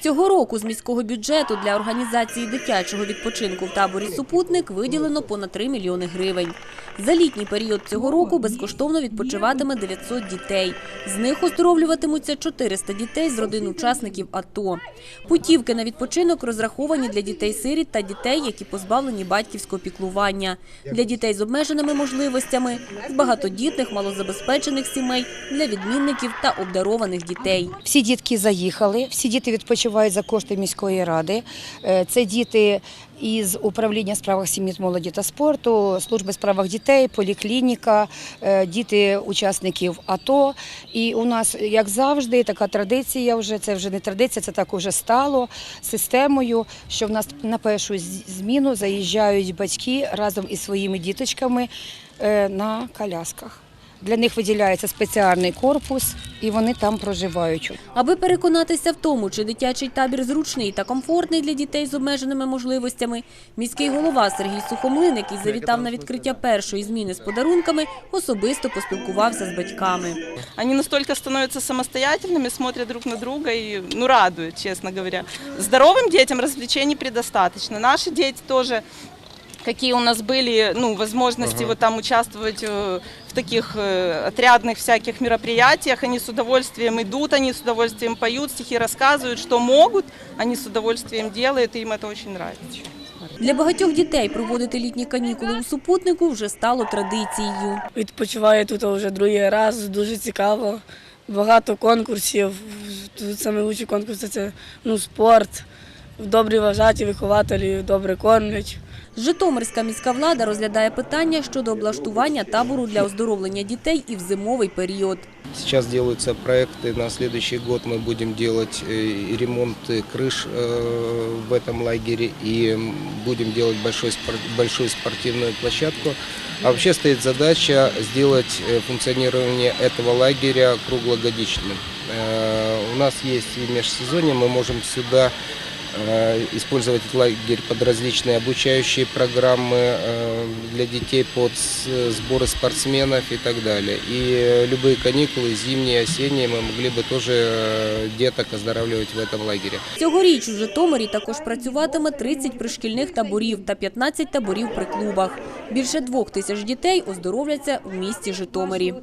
Цього року з міського бюджету для організації дитячого відпочинку в таборі «Супутник» виділено понад 3 мільйони гривень. За літній період цього року безкоштовно відпочиватиме 900 дітей. З них оздоровлюватимуться 400 дітей з родин учасників АТО. Путівки на відпочинок розраховані для дітей-сиріт та дітей, які позбавлені батьківського піклування, для дітей з обмеженими можливостями, з багатодітних, малозабезпечених сімей, для відмінників та обдарованих дітей. Всі дітки заїхали, всі діти відпочивають за кошти міської ради. Е, Це діти із управління справах сім'ї, молоді та спорту, служби справах дітей, поліклініка, е, діти учасників АТО. І у нас, як завжди, така традиція вже це вже не традиція, це так уже стало системою, що в нас на першу зміну заїжджають батьки разом із своїми діточками е, на колясках. Для них виділяється спеціальний корпус, і вони там проживають. Аби переконатися в тому, чи дитячий табір зручний та комфортний для дітей з обмеженими можливостями, міський голова Сергій Сухомлин, який завітав на відкриття першої зміни з подарунками, особисто поспілкувався з батьками. Они настолько становятся самостоятельными, смотрят друг на друга и, ну, радуют, честно говоря. Здоровым детям развлечений предостаточно. Наши дети тоже, какие у нас были, ну, возможности вот там участвовать э, в таких э, отрядных всяких мероприятиях, они с удовольствием идут, они с удовольствием поют, стихи рассказывают, что могут, они с удовольствием делают, и им это очень нравится. Для багатьох дітей проводити літні канікули у супутнику вже стало традицією. Відпочиваю тут вже другий раз, дуже цікаво. Багато конкурсів. Тут саме лучші конкурси це ну, спорт, добрі вважаті, вихователі, добре кормлять. Житомирська міська влада розглядає питання щодо облаштування табору для оздоровлення дітей і в зимовий період. Сейчас делаются проекты. На следующий год мы будем делать э, ремонт э, крыш э, в этом лагере и м, будем делать большой, спор- большую спортивную площадку. А вообще стоит задача сделать э, функционирование этого лагеря круглогодичным. Э, У нас есть и межсезонье, мы можем сюда э, использовать этот лагерь под различные обучающие программы э, для детей, под с- сборы спортсменов и так далее. И э, любые каникулы, зимние, осенние, мы могли бы тоже э, деток оздоравливать в этом лагере. Цьогоріч у Житомирі також працюватиме 30 пришкільних таборів та 15 таборів при клубах. Більше двох тисяч дітей оздоровляться в місті Житомирі.